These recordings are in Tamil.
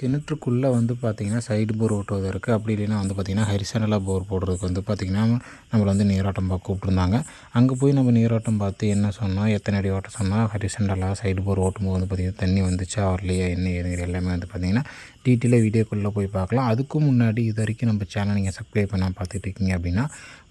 கிணற்றுக்குள்ளே வந்து பார்த்திங்கன்னா சைடு போர் ஓட்டுவதற்கு அப்படி இல்லைன்னா வந்து பார்த்திங்கன்னா ஹரிசனலாக போர் போடுறதுக்கு வந்து பார்த்திங்கன்னா நம்மளை வந்து நீராட்டம் பார்க்க கூப்பிட்ருந்தாங்க அங்கே போய் நம்ம நீராட்டம் பார்த்து என்ன சொன்னால் எத்தனை அடி ஓட்ட சொன்னால் ஹரிசனலாக சைடு போர் ஓட்டும்போது வந்து பார்த்திங்கன்னா தண்ணி வந்துச்சா? வரலையா? என்ன ஏதுங்கிற எல்லாமே வந்து பார்த்திங்கன்னா டீட்டெயிலாக வீடியோக்குள்ளே போய் பார்க்கலாம். அதுக்கும் முன்னாடி இது வரைக்கும் நம்ம சேனல் நீங்கள் சப்ஸ்கிரைப் பண்ணால் பார்த்துட்டு இருக்கீங்க அப்படின்னா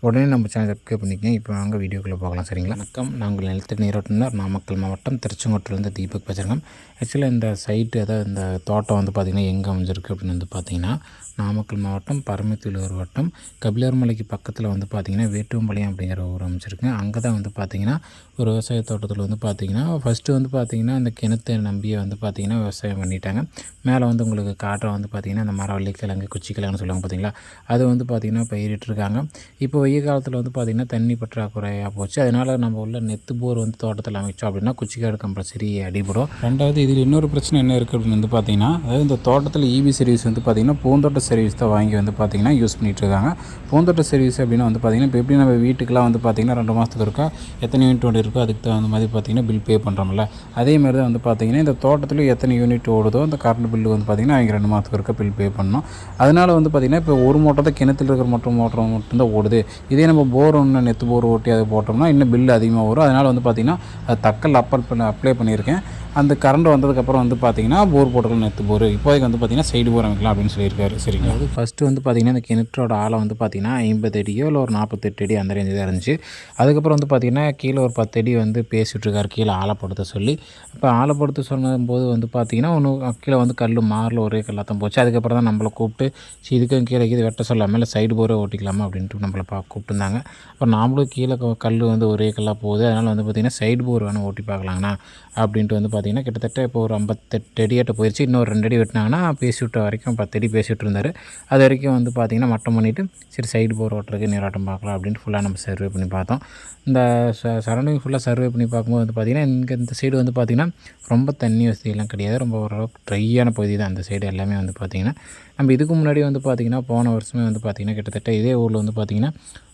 உடனே நம்ம சேனல் சப்ஸ்கிரைப் பண்ணிக்கங்க. இப்போ வாங்க வீடியோக்குள்ளே பார்க்கலாம் சரிங்களா? வணக்கம். நாங்கள் நிலத்தடி நீரோட்டம் நாமக்கல் மாவட்டம் திருச்செங்கோட்டிலேருந்து தீபக் பேசுகிறேன் ஆக்சுவலாக இந்த சைட்டு அதாவது இந்த தோட்டம் வந்து பார்த்திங்கன்னா எங்கே அமைஞ்சிருக்கு அப்படின்னு வந்து பார்த்திங்கன்னா நாமக்கல் மாவட்டம் பரமத்திலூர் வட்டம் கபிலர்மலைக்கு பக்கத்தில் வந்து பார்த்திங்கன்னா வேட்டுவம்பாளையம் அப்படிங்கிற ஊர் அமைச்சிருக்கு அங்கே தான் வந்து பார்த்திங்கன்னா ஒரு விவசாய தோட்டத்தில் வந்து பார்த்திங்கன்னா ஃபஸ்ட்டு வந்து பார்த்திங்கன்னா அந்த கிணத்தை நம்பியே வந்து பார்த்திங்கன்னா விவசாயம் பண்ணிட்டாங்க. மேலே வந்து உங்களுக்கு காட்டுற வந்து பார்த்திங்கன்னா அந்த மரவள்ளி கிழங்கு குச்சி கிழங்குன்னு சொல்லுவாங்க பார்த்தீங்களா அது வந்து பார்த்திங்கன்னா பயிரிட்டிருக்காங்க இப்போ வெய்ய காலத்தில் வந்து பார்த்திங்கன்னா தண்ணி பற்றாக்குறையாக போச்சு. அதனால் நம்ம உள்ள நெத்து போர் வந்து தோட்டத்தில் அமைச்சோம் அப்படின்னா குச்சிக்காடு கம்பல்சரி அடிபடும். ரெண்டாவது இதில் இன்னொரு பிரச்சனை என்ன இருக்குது அப்படின்னு வந்து பார்த்திங்கன்னா அதாவது இந்த தோட்டத்தில் இபி சர்வீஸ் வந்து பார்த்திங்கன்னா பூந்தோட்ட சர்வீஸ் தான் வாங்கி வந்து பார்த்திங்கன்னா யூஸ் பண்ணிகிட்டு இருக்காங்க பூந்தோட்ட சர்வீஸ் அப்படின்னா வந்து பார்த்திங்கன்னா இப்போ எப்படி நம்ம வீட்டுக்கெலாம் வந்து பார்த்திங்கன்னா ரெண்டு மாதத்துக்கு இருக்கா எத்தனை யூனிட் ஓடி இருக்கோ அதுக்கு தகுந்த மாதிரி பார்த்திங்கன்னா பில் பே பண்ணுறோம்ல அதே மாதிரி தான் வந்து பார்த்திங்கன்னா இந்த தோட்டத்தில் எத்தனை யூனிட் ஓடுதோ அந்த கரண்ட் பில்லு வந்து பார்த்திங்கன்னா அவங்க ரெண்டு மாதத்துக்கு இருக்க பில் பே பண்ணணும். அதனால் வந்து பார்த்திங்கன்னா இப்போ ஒரு மோட்டர் தான் கிணத்துல இருக்கிற மட்டும் மோட்டர் மட்டும்தான் ஓடுது. இதே நம்ம போர் ஒன்று நெத்து போர் ஓட்டி அதை போட்டோம்னா இன்னும் பில் அதிகமாக வரும். அதனால் வந்து பார்த்திங்கன்னா அது தக்கல் அப்பல் பண்ண அப்ளை பண்ணியிருக்கேன். அந்த கரண்ட் வந்ததுக்கப்புறம் வந்து பார்த்திங்கன்னா போர் போட்டுக்கலாம் நேற்று போர் இப்போதைக்கு வந்து பார்த்திங்கன்னா சைடு போர் அமைக்கலாம் அப்படின்னு சொல்லியிருக்காரு. சரிங்களா? அது ஃபஸ்ட்டு வந்து பார்த்திங்கன்னா இந்த கிணற்றோட ஆழம் வந்து பார்த்தீங்கன்னா ஐம்பது அடியோ இல்லை ஒரு நாற்பத்தெட்டு அடி அந்த ரேஞ்சு தான் இருந்துச்சு. அதுக்கப்புறம் வந்து பார்த்தீங்கன்னா கீழே ஒரு பத்து அடி வந்து பேசிகிட்ருக்காரு கீழே ஆழப்படுத்த சொல்லி. இப்போ ஆழப்படுத்த சொன்னபோது வந்து பார்த்தீங்கன்னா ஒன்று கீழே வந்து கல் மாரில் ஒரே கல்லாதான் போச்சு. அதுக்கப்புறம் தான் நம்மளை கூப்பிட்டு சரி இதுக்கும் கீழே இது வெட்ட சொல்லாமல் இல்லை சைடு போரே ஓட்டிக்கலாமா? அப்படின்ட்டு நம்மளை பா கூப்பிட்டுருந்தாங்க. அப்போ நாமளும் கீழே கல் வந்து ஒரே கல்லாக போகுது. அதனால் வந்து பார்த்திங்கன்னா சைடு போர் வேணும் ஓட்டி பார்க்கலாங்கண்ணா அப்படின்ட்டு வந்து பார்த்திங்கன்னா கிட்டத்தட்ட இப்போ ஒரு ஐம்பத்தெட்டு அடியாட்ட போயிடுச்சு இன்னொரு ரெண்டு அடி வெட்டினாங்கன்னா பேசி விட்ட வரைக்கும் பத்து அடி பேசிகிட்டு இருந்தார் அது வரைக்கும் வந்து பார்த்திங்கன்னா மட்டம் பண்ணிவிட்டு சரி சைடு போகிற ஓட்டுறதுக்கு நீராட்டம் பார்க்கலாம் அப்படின்ட்டு ஃபுல்லாக நம்ம சர்வே பண்ணி பார்த்தோம். இந்த ச சரௌண்டிங் ஃபுல்லாக சர்வே பண்ணி பார்க்கும்போது வந்து பார்த்திங்கன்னா இங்கே இந்த சைடு வந்து பார்த்திங்கன்னா ரொம்ப தண்ணி வசதியெல்லாம் கிடையாது. ரொம்ப ஓரளவுக்கு ட்ரையான பகுதி தான். அந்த சைடு எல்லாமே வந்து பார்த்திங்கன்னா நம்ம இதுக்கு முன்னாடி வந்து பார்த்திங்கன்னா போன வருஷமே வந்து பார்த்திங்கன்னா கிட்டத்தட்ட இதே ஊரில் வந்து பார்த்திங்கன்னா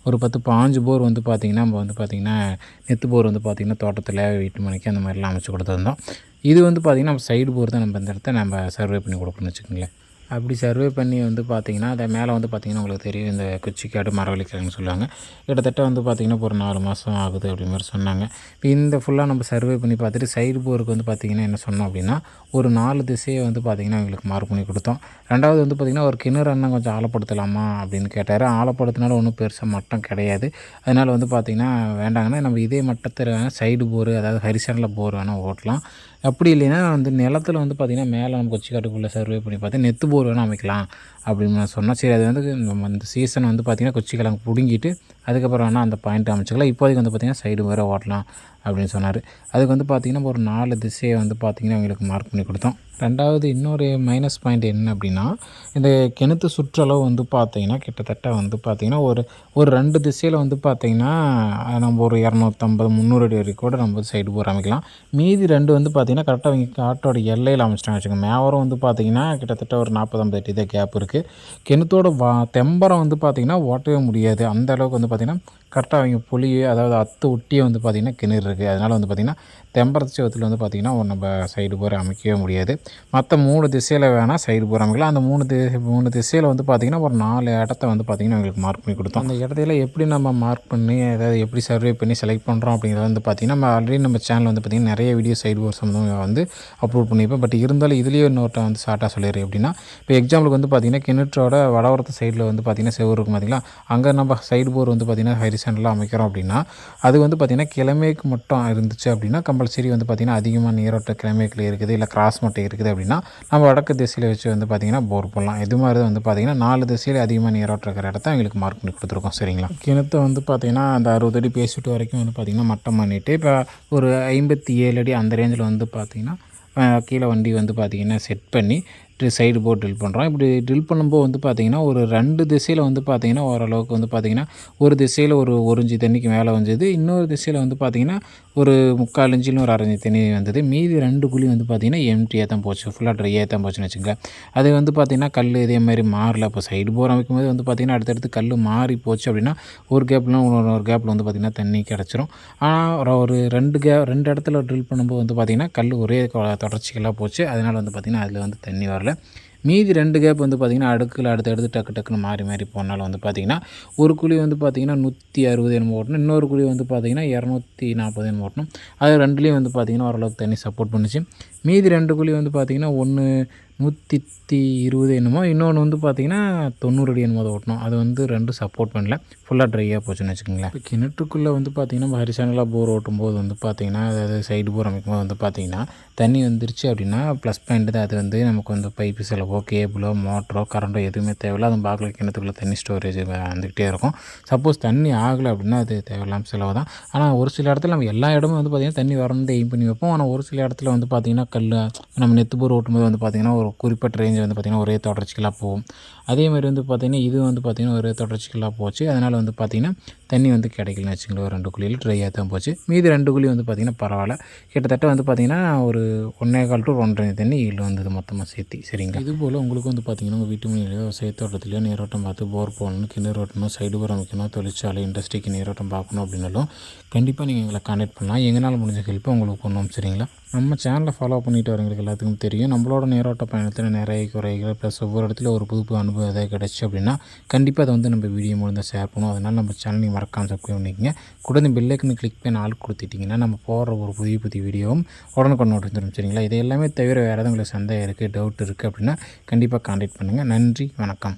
ஒரு பத்து பாஞ்சு போர் வந்து பார்த்திங்கன்னா நம்ம வந்து பார்த்திங்கன்னா நெத்து போர் வந்து பார்த்திங்கன்னா தோட்டத்தில் வீட்டு மணிக்கு அந்த மாதிரிலாம் அமைச்சு கொடுத்துருந்தோம். இது வந்து பார்த்திங்கன்னா நம்ம சைடு போர் தான் நம்ம இந்த இடத்த நம்ம சர்வே பண்ணி கொடுக்கணும்னு வச்சுக்கோங்களேன். அப்படி சர்வே பண்ணி வந்து பார்த்திங்கன்னா அதை மேலே வந்து பார்த்திங்கன்னா உங்களுக்கு தெரியும். இந்த குச்சிக்காடு மரவள்ளிக்கிழங்குன்னு சொல்லுவாங்க. கிட்டத்தட்ட வந்து பார்த்திங்கன்னா ஒரு நாலு மாதம் ஆகுது அப்படி மாதிரி சொன்னாங்க. இப்போ இந்த ஃபுல்லாக நம்ம சர்வே பண்ணி பார்த்துட்டு சைடு போருக்கு வந்து பார்த்திங்கன்னா என்ன சொன்னோம் அப்படின்னா ஒரு நாலு திசையை வந்து பார்த்திங்கன்னா எங்களுக்கு மார்க் பண்ணி கொடுத்தோம். ரெண்டாவது வந்து பார்த்திங்கன்னா ஒரு கிணறு அண்ணன் கொஞ்சம் ஆழப்படுத்தலாமா அப்படின்னு கேட்டார். ஆழப்படுத்தினாலும் ஒன்றும் பெருசாக மட்டம் கிடையாது. அதனால் வந்து பார்த்திங்கன்னா வேண்டாங்கன்னா நம்ம இதே மட்டத்தில் சைடு போர் அதாவது ஹரிசனில் போர் வேணால் ஓட்டலாம். அப்படி இல்லைன்னா வந்து நிலத்தில் வந்து பார்த்திங்கன்னா மேலே நம்ம கொச்சிக்காட்டுக்குள்ளே சர்வே பண்ணி பார்த்து நெத்து போர் வேணால் அமைக்கலாம் அப்படின்னு நான் சொன்னேன். சரி அது வந்து நம்ம இந்த சீசன் வந்து பார்த்திங்கன்னா கொச்சிக்கிழங்கு பிடுங்கிட்டு அதுக்கப்புறம் வேணால் அந்த பாயிண்ட் அமைச்சிக்கலாம். இப்போதைக்கு வந்து பார்த்திங்கன்னா சைடு வேறு ஓட்டலாம் அப்படின்னு சொன்னார். அதுக்கு வந்து பார்த்திங்கன்னா ஒரு நாலு திசையை வந்து பார்த்திங்கன்னா அவங்களுக்கு மார்க் பண்ணி கொடுத்தோம். ரெண்டாவது இன்னொரு மைனஸ் பாயிண்ட் என்ன அப்படின்னா இந்த கிணத்து சுற்றளவு வந்து பார்த்திங்கன்னா கிட்டத்தட்ட வந்து பார்த்திங்கன்னா ஒரு ஒரு ரெண்டு திசையில் வந்து பார்த்திங்கன்னா நம்ம ஒரு இரநூத்தம்பது முந்நூறு அடி வரைக்கும் கூட நம்ம சைடு போகிற அமைக்கலாம். மீதி ரெண்டு வந்து பார்த்திங்கன்னா கரெக்டாக அவங்க காட்டோட எல்லையில் அமைச்சிட்டாங்க வச்சுக்கோங்க. மேவரம் வந்து பார்த்திங்கன்னா கிட்டத்தட்ட ஒரு நாற்பது ஐம்பது அடி தான் கேப் இருக்குது கிணத்தோட வா தெம்பரம் வந்து பார்த்திங்கன்னா ஓட்டவே முடியாது. அந்த அளவுக்கு வந்து பார்த்திங்கன்னா கரெக்டாக அவங்க புளி அதாவது அத்து ஒட்டியே வந்து பார்த்திங்கன்னா கிணறு இருக்குது அதனால் வந்து பார்த்திங்கன்னா தெம்பரத்து வந்து பார்த்திங்கன்னா நம்ம சைடு போகிற அமைக்கவே முடியாது. மற்ற மூணு திசையில் வேணால் சைடு போகிற அமைக்கலாம். அந்த மூணு தி மூணு திசையில் வந்து பார்த்திங்கன்னா ஒரு நாலு இடத்த வந்து பார்த்திங்கன்னா எங்களுக்கு மார்க் பண்ணி கொடுத்தோம். அந்த இடத்துல எப்படி நம்ம மார்க் பண்ணி அதாவது எப்படி சர்வே பண்ணி செலக்ட் பண்ணுறோம் அப்படிங்கிறத வந்து பார்த்திங்கன்னா நம்ம ஆல்ரெடி நம்ம சேனல் வந்து பார்த்திங்கன்னா நிறைய வீடியோ சைடு போர் சம்மந்தமாக வந்து அப்லோட் பண்ணியிருப்பேன் பட் இருந்தாலும் இதுலேயே இன்னொருட்ட வந்து ஷார்ட்டாக சொல்லிடுறேன். எப்படின்னா இப்போ எக்ஸாம்பிளுக்கு வந்து பார்த்திங்கன்னா கிணற்றோட வடவரத்து சைடில் வந்து பார்த்திங்கன்னா செவ்வறு இருக்கும் பார்த்திங்களா அங்கே நம்ம சைடு போர் வந்து பார்த்திங்கன்னா ஹரிசன்லாம் அமைக்கிறோம் அப்படின்னா அது வந்து பார்த்திங்கன்னா கிழமைக்கு மட்டும் இருந்துச்சு அப்படின்னா கம்பல்சரி வந்து பார்த்திங்கன்னா அதிகமாக நீரோட்ட கிழமைகள் இருக்குது இல்லை கிராஸ் மட்டும் இருக்குது அப்படின்னா நம்ம வடக்கு திசையில் வச்சு வந்து பார்த்திங்கன்னா போர் போடலாம். இது மாதிரி வந்து பார்த்திங்கன்னா நாலு திசையில் அதிகமாக நீரோட்டம் இருக்கிற இடத்த எங்களுக்கு மார்க் பண்ணி கொடுத்துருக்கோம். சரிங்களா? கிணத்தை வந்து பார்த்திங்கன்னா அந்த அறுபது அடி பேசிட்டு வரைக்கும் வந்து பார்த்திங்கன்னா மட்டம் பண்ணிவிட்டு இப்போ ஒரு ஐம்பத்தி ஏழு அடி அந்த ரேஞ்சில் வந்து பார்த்திங்கன்னா கீழே வண்டி வந்து பார்த்திங்கன்னா செட் பண்ணி சைடு போட்டு ட்ரில் பண்ணுறோம் இப்படி ட்ரில் பண்ணும்போது வந்து பார்த்திங்கன்னா ஒரு ரெண்டு திசையில் வந்து பார்த்திங்கன்னா ஓரளவுக்கு வந்து பார்த்திங்கன்னா ஒரு திசையில் ஒரு ஒரு இஞ்சி தண்ணிக்கு மேலே வந்தது இன்னொரு திசையில் வந்து பார்த்திங்கன்னா ஒரு முக்கால் இஞ்சிலும் ஒரு அரைஞ்சி தண்ணி வந்தது மீதி ரெண்டு குழி வந்து பார்த்திங்கன்னா எம்டியாக தான் போச்சு ஃபுல்லாக ட்ரையாக தான் போச்சுன்னு வச்சுங்க அது வந்து பார்த்திங்கன்னா கல் இதே மாதிரி மாறல இப்போ சைடு போர் அமைக்கும்போது வந்து பார்த்திங்கன்னா அடுத்தடுத்து கல் மாறி போச்சு அப்படின்னா ஒரு கேப்லாம் ஒரு ஒரு கேப்பில் வந்து பார்த்திங்கன்னா தண்ணி கிடச்சிரும் ஆனால் ஒரு ரெண்டு கே ரெண்டு இடத்துல ட்ரில் பண்ணும்போது வந்து பார்த்திங்கன்னா கல் ஒரே தொடர்ச்சிகளாக போச்சு அதனால் வந்து பார்த்திங்கன்னா அதில் வந்து தண்ணி வரல மீதி ரெண்டு கேப் வந்து பார்த்திங்கன்னா அடுக்கில் அடுத்து அடுத்து டக்கு டக்குன்னு மாறி மாறி போனால வந்து பார்த்திங்கன்னா ஒரு குழி வந்து பார்த்திங்கன்னா நூற்றி அறுபது என்னமோ ஓட்டணும். இன்னொரு குழி வந்து பார்த்திங்கன்னா இரநூத்தி நாற்பது என்னமோ ஓட்டணும். அது ரெண்டுலேயும் வந்து பார்த்திங்கன்னா ஓரளவுக்கு தண்ணி சப்போர்ட் பண்ணுச்சு. மீதி ரெண்டு குழி வந்து பார்த்திங்கன்னா ஒன்று நூற்றி இருபது என்னமோ இன்னொன்று வந்து பார்த்திங்கன்னா தொண்ணூறு அடி என்னமோ ஓட்டணும். அது வந்து ரெண்டும் சப்போர்ட் பண்ணல. ஃபுல்லாக ட்ரையாக போச்சுன்னு வச்சுக்கோங்களேன். இப்போ கிணற்றுக்குள்ளே வந்து பார்த்திங்கன்னா நம்ம ஹரிசானலாக போர் ஓட்டும்போது வந்து பார்த்திங்கன்னா அதாவது சைடு போர் அமைக்கும்போது வந்து பார்த்திங்கன்னா தண்ணி வந்துருச்சு அப்படின்னா ப்ளஸ் பாயிண்ட் தான். அது வந்து நமக்கு வந்து பைப்பு செலவோ கேபிளோ மோட்டரோ கரண்டோ எதுவுமே தேவையில்ல. அது பாக்கில் கிணத்துக்குள்ளே தண்ணி ஸ்டோரேஜ் வந்துக்கிட்டே இருக்கும். சப்போஸ் தண்ணி ஆகலை அப்படின்னா அது தேவையில்லாமல் செலவு தான் ஆனால் ஒரு சில இடத்துல நம்ம எல்லா இடமும் வந்து பார்த்திங்கன்னா தண்ணி வரணும்னு எய்ம் பண்ணி வைப்போம். ஆனால் ஒரு சில இடத்துல வந்து பார்த்திங்கன்னா கல் நம்ம நெத்து போர் ஓட்டும்போது வந்து பார்த்திங்கன்னா ஒரு குறிப்பிட்ட ரேஞ்ச் வந்து பார்த்திங்கன்னா ஒரே தொடர்ச்சிக்கலாக போகும். அதே மாதிரி வந்து பார்த்திங்கன்னா இது வந்து பார்த்திங்கன்னா ஒரே தொடர்ச்சிக்கலாக போச்சு. அதனால் வந்து பார்த்திங்கன்னா தண்ணி வந்து கிடைக்கலன்னு வச்சுங்களேன் ஒரு ரெண்டு குழியில் ட்ரையாக தான் போச்சு. மீதி ரெண்டு குழி வந்து பார்த்திங்கன்னா பரவாயில்ல. கிட்டத்தட்ட வந்து பார்த்திங்கன்னா ஒரு ஒன்றே கால் டு ஒன்றரை தண்ணி ஈல்டு வந்தது மொத்தமாக சேர்த்து. சரிங்களா? இது போல் உங்களுக்கு வந்து பார்த்திங்கன்னா உங்கள் வீட்டு முன்னாடியோ விவசாயத்தோட்டத்துலையோ நீரோட்டம் பார்த்து போர் போகணும் கிணறு ஓட்டணும் சைடு போர் அமைக்கணும் தொழிற்சாலை இண்டஸ்ட்ரிக்கு நீரோட்டம் பார்க்கணும் அப்படின்னாலும் கண்டிப்பாக நீங்கள் எங்களை கான்டாக்ட் பண்ணலாம். எங்களால் முடிஞ்ச ஹெல்ப்பை உங்களுக்கு பண்ணுவோம். சரிங்களா? நம்ம சேனலை ஃபாலோ பண்ணிட்டு வரவங்களுக்கு எல்லாத்துக்கும் தெரியும். நம்மளோட நேரோட்ட பயணத்தில் நிறைய குறைகள் ப்ளஸ் ஒவ்வொரு இடத்துல ஒரு புது புது அனுபவம் எதாவது கிடச்சி அப்படின்னா கண்டிப்பாக அதை வந்து நம்ம வீடியோ மூலம் ஷேர் பண்ணுவோம். அதனால் நம்ம சேனல் நீங்கள் மறக்காமல் சப்ஸ்கிரைப் பண்ணிக்கங்க. கூட இந்த பெல்லைக்கன்னு கிளிக் பண்ணி ஆள் கொடுத்துட்டிங்கன்னா நம்ம போடுற ஒரு புதிய புதிய வீடியோவும் உடனுக்குடன் வந்துடும் சரிங்களா? இது எல்லாமே தவிர வேறு எதுவும் உங்களுக்கு சந்தேகம் இருக்குது டவுட் இருக்குது அப்படின்னா கண்டிப்பாக கான்டாக்ட் பண்ணுங்கள் நன்றி வணக்கம்.